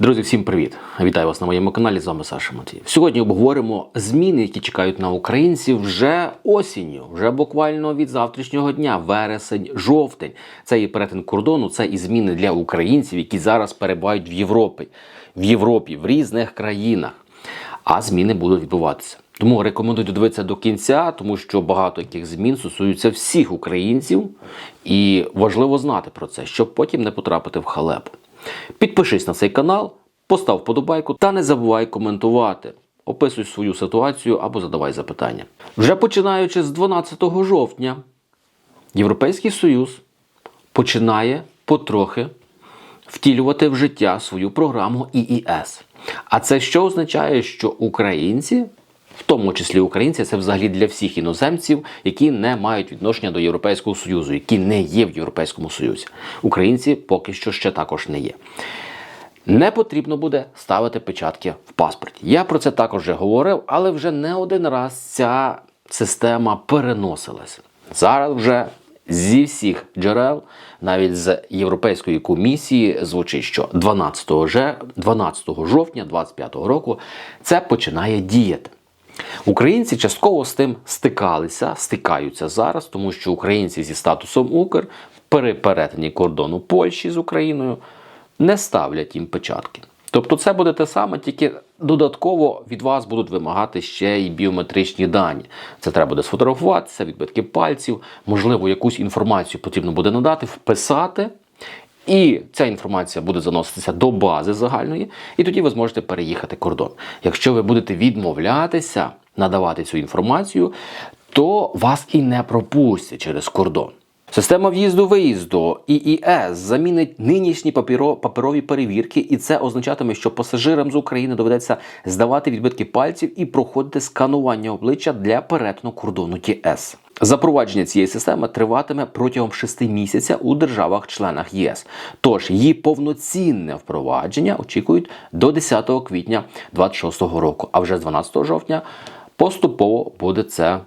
Друзі, всім привіт! Вітаю вас на моєму каналі. З вами Саша Матвій. Сьогодні обговоримо зміни, які чекають на українців вже осінню, вже буквально від завтрашнього дня, вересень, жовтень. Це і перетин кордону, це і зміни для українців, які зараз перебувають в Європі, в Європі, в різних країнах. А зміни будуть відбуватися. Тому рекомендую додивитися до кінця, тому що багато яких змін стосуються всіх українців, і важливо знати про це, щоб потім не потрапити в халепу. Підпишись на цей канал, постав вподобайку та не забувай коментувати. Описуй свою ситуацію або задавай запитання. Вже починаючи з 12 жовтня, Європейський Союз починає потрохи втілювати в життя свою програму ІІС. А це що означає, що українці, в тому числі українці, це взагалі для всіх іноземців, які не мають відношення до Європейського Союзу, які не є в Європейському Союзі. Українці поки що ще також не є. Не потрібно буде ставити печатки в паспорті. Я про це також вже говорив, але вже не один раз ця система переносилася. Зараз вже зі всіх джерел, навіть з Європейської комісії, звучить, що 12, же- 12 жовтня 2025 року це починає діяти. Українці частково з тим стикалися, стикаються зараз, тому що українці зі статусом Укр при перетині кордону Польщі з Україною не ставлять їм печатки. Тобто це буде те саме, тільки додатково від вас будуть вимагати ще й біометричні дані. Це треба буде сфотографуватися, відбитки пальців, можливо, якусь інформацію потрібно буде надати, вписати. І ця інформація буде заноситися до бази загальної, і тоді ви зможете переїхати кордон. Якщо ви будете відмовлятися надавати цю інформацію, то вас і не пропустять через кордон. Система в'їзду-виїзду ІІС замінить нинішні паперові перевірки, і це означатиме, що пасажирам з України доведеться здавати відбитки пальців і проходити сканування обличчя для перетину кордону ЄС. Запровадження цієї системи триватиме протягом 6 місяця у державах-членах ЄС. Тож її повноцінне впровадження очікують до 10 квітня 2026 року, а вже з 12 жовтня поступово буде це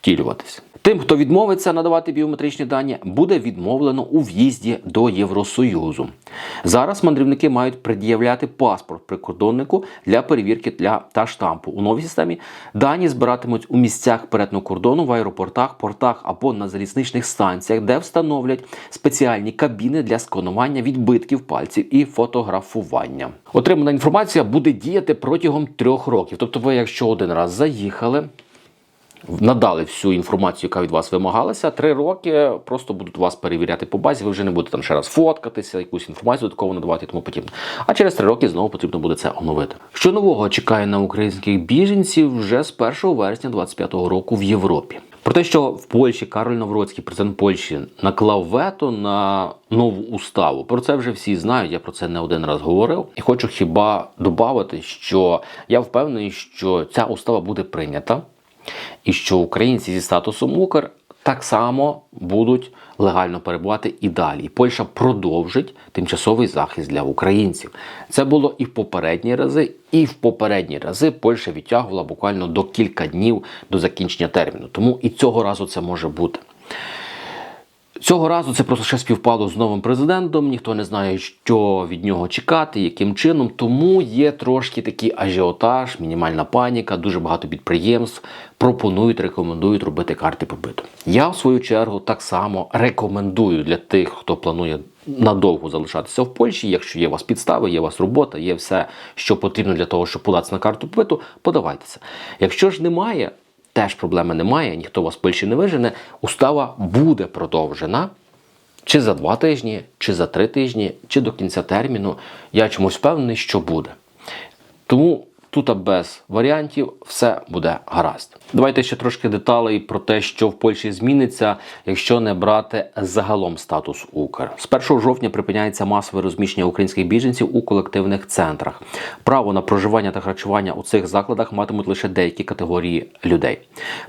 втілюватися. Тим, хто відмовиться надавати біометричні дані, буде відмовлено у в'їзді до Євросоюзу. Зараз мандрівники мають пред'являти паспорт прикордоннику для перевірки для та штампу. У новій системі дані збиратимуть у місцях перетину кордону в аеропортах, портах або на залізничних станціях, де встановлять спеціальні кабіни для сканування відбитків пальців і фотографування. Отримана інформація буде діяти протягом трьох років. Тобто, ви, якщо один раз заїхали, надали всю інформацію, яка від вас вимагалася. Три роки просто будуть вас перевіряти по базі. Ви вже не будете там ще раз фоткатися, якусь інформацію додатково надавати і тому подібне. А через три роки знову потрібно буде це оновити. Що нового чекає на українських біженців вже з 1 вересня 2025 року в Європі. Про те, що в Польщі Кароль Навроцький, президент Польщі, наклав вето на нову уставу. Про це вже всі знають. Я про це не один раз говорив. І хочу хіба додати, що я впевнений, що ця устава буде прийнята і що українці зі статусом Укр так само будуть легально перебувати і далі. І Польща продовжить тимчасовий захист для українців. Це було і в попередні рази, і в попередні рази Польща відтягувала буквально до кілька днів до закінчення терміну. Тому і цього разу це може бути. Цього разу це просто ще співпало з новим президентом. Ніхто не знає, що від нього чекати, яким чином. Тому є трошки такий ажіотаж, мінімальна паніка. Дуже багато підприємств пропонують, рекомендують робити карти побиту. Я в свою чергу так само рекомендую для тих, хто планує надовго залишатися в Польщі. Якщо є у вас підстави, є у вас робота, є все, що потрібно для того, щоб податися на карту побиту, подавайтеся. Якщо ж немає, теж проблеми немає, ніхто вас в Польщі не вижене, устава буде продовжена. Чи за два тижні, чи за три тижні, чи до кінця терміну. Я чомусь впевнений, що буде. Тому тут без варіантів все буде гаразд. Давайте ще трошки деталей про те, що в Польщі зміниться, якщо не брати загалом статус Укр. З 1 жовтня припиняється масове розміщення українських біженців у колективних центрах. Право на проживання та харчування у цих закладах матимуть лише деякі категорії людей: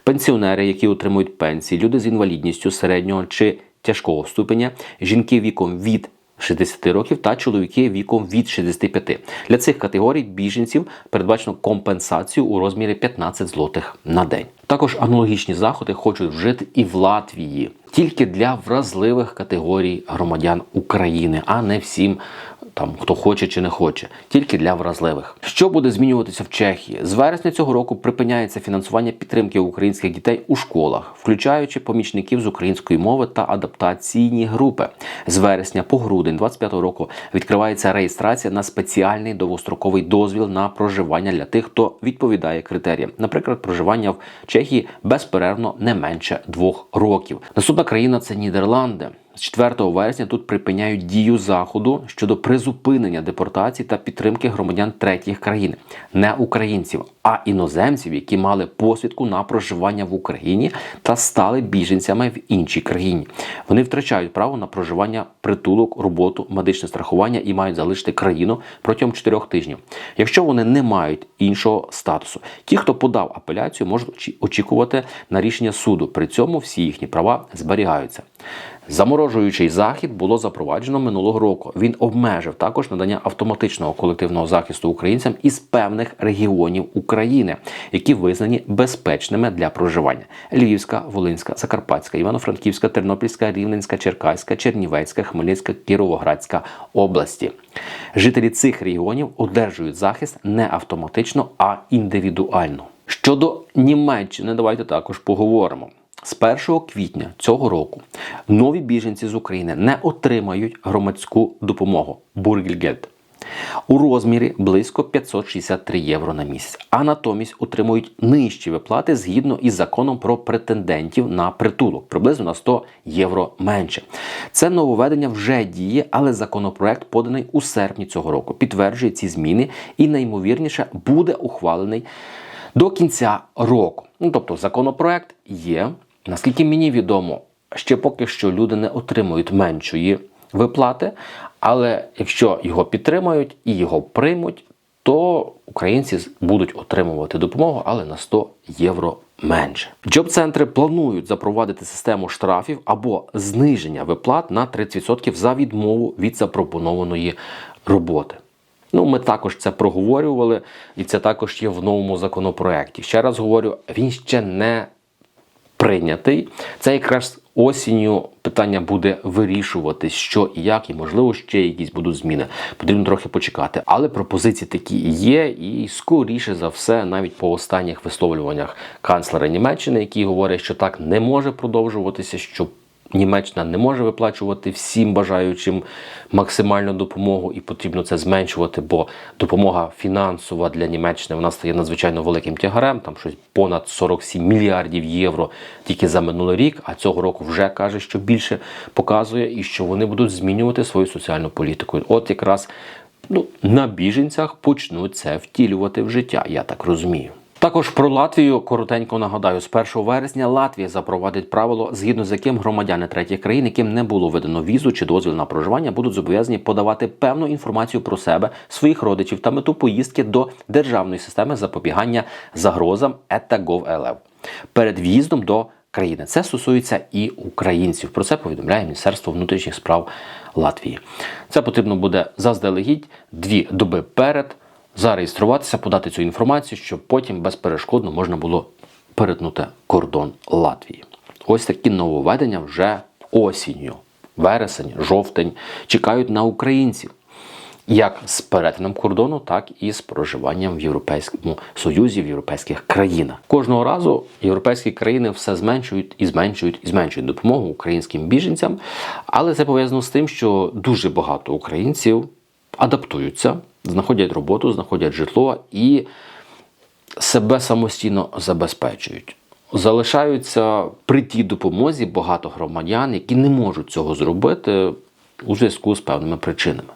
пенсіонери, які отримують пенсії, люди з інвалідністю середнього чи тяжкого ступеня, жінки віком від 60 років та чоловіки віком від 65. Для цих категорій біженців передбачено компенсацію у розмірі 15 злотих на день. Також аналогічні заходи хочуть вжити і в Латвії тільки для вразливих категорій громадян України, а не всім там хто хоче чи не хоче, тільки для вразливих. Що буде змінюватися в Чехії? З вересня цього року припиняється фінансування підтримки українських дітей у школах, включаючи помічників з української мови та адаптаційні групи. З вересня по грудень 25 року відкривається реєстрація на спеціальний довгостроковий дозвіл на проживання для тих, хто відповідає критеріям, наприклад, проживання в Чехії безперервно не менше двох років. Наступна країна це Нідерланди. З 4 вересня тут припиняють дію заходу щодо призупинення депортації та підтримки громадян третіх країн, не українців, а іноземців, які мали посвідку на проживання в Україні та стали біженцями в іншій країні. Вони втрачають право на проживання, притулок, роботу, медичне страхування і мають залишити країну протягом 4 тижнів. Якщо вони не мають іншого статусу, ті, хто подав апеляцію, можуть очікувати на рішення суду. При цьому всі їхні права зберігаються. Заморожуючий захід було запроваджено минулого року. Він обмежив також надання автоматичного колективного захисту українцям із певних регіонів України, які визнані безпечними для проживання: Львівська, Волинська, Закарпатська, Івано-Франківська, Тернопільська, Рівненська, Черкаська, Чернівецька, Хмельницька, Кіровоградська області. Жителі цих регіонів одержують захист не автоматично, а індивідуально. Щодо Німеччини, давайте також поговоримо. З 1 квітня цього року нові біженці з України не отримають громадську допомогу Бургельгельд у розмірі близько 563 євро на місяць, а натомість отримують нижчі виплати згідно із законом про претендентів на притулок, приблизно на 100 євро менше. Це нововведення вже діє, але законопроект поданий у серпні цього року. Підтверджує ці зміни і найімовірніше буде ухвалений до кінця року. Ну тобто законопроект є. Наскільки мені відомо, ще поки що люди не отримують меншої виплати, але якщо його підтримають і його приймуть, то українці будуть отримувати допомогу, але на 100 євро менше. Джоб-центри планують запровадити систему штрафів або зниження виплат на 30% за відмову від запропонованої роботи. Ну, ми також це проговорювали, і це також є в новому законопроекті. Ще раз говорю, він ще не прийнятий. Це якраз осінню питання буде вирішуватись, що і як, і можливо ще якісь будуть зміни. Потрібно трохи почекати. Але пропозиції такі є, і скоріше за все, навіть по останніх висловлюваннях канцлера Німеччини, який говорить, що так не може продовжуватися, що Німеччина не може виплачувати всім бажаючим максимальну допомогу, і потрібно це зменшувати, бо допомога фінансова для Німеччини вона стає надзвичайно великим тягарем. Там щось понад 47 мільярдів євро тільки за минулий рік. А цього року вже каже, що більше показує, і що вони будуть змінювати свою соціальну політику. От якраз ну, на біженцях почнуть це втілювати в життя, я так розумію. Також про Латвію коротенько нагадаю, з 1 вересня Латвія запровадить правило, згідно з яким громадяни третіх країн, яким не було видано візу чи дозвіл на проживання, будуть зобов'язані подавати певну інформацію про себе, своїх родичів та мету поїздки до державної системи запобігання загрозам ЕТА.gov.lv перед в'їздом до країни. Це стосується і українців. Про це повідомляє Міністерство внутрішніх справ Латвії. Це потрібно буде заздалегідь дві доби перед зареєструватися, подати цю інформацію, щоб потім безперешкодно можна було перетнути кордон Латвії. Ось такі нововведення вже осінню, вересень, жовтень чекають на українців. Як з перетином кордону, так і з проживанням в Європейському Союзі, в європейських країнах. Кожного разу європейські країни все зменшують і зменшують і зменшують допомогу українським біженцям, але це пов'язано з тим, що дуже багато українців адаптуються, знаходять роботу, знаходять житло і себе самостійно забезпечують. Залишаються при тій допомозі багато громадян, які не можуть цього зробити у зв'язку з певними причинами.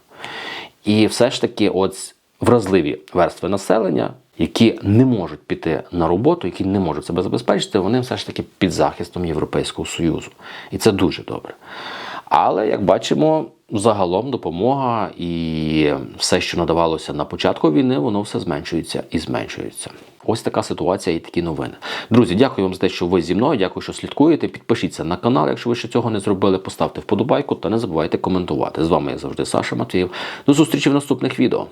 І все ж таки, от вразливі верстви населення, які не можуть піти на роботу, які не можуть себе забезпечити, вони все ж таки під захистом Європейського Союзу. І це дуже добре. Але як бачимо, загалом допомога і все, що надавалося на початку війни, воно все зменшується і зменшується. Ось така ситуація і такі новини. Друзі, дякую вам за те, що ви зі мною. Дякую, що слідкуєте. Підпишіться на канал, якщо ви ще цього не зробили. Поставте вподобайку та не забувайте коментувати. З вами я завжди Саша Матвіїв. До зустрічі в наступних відео.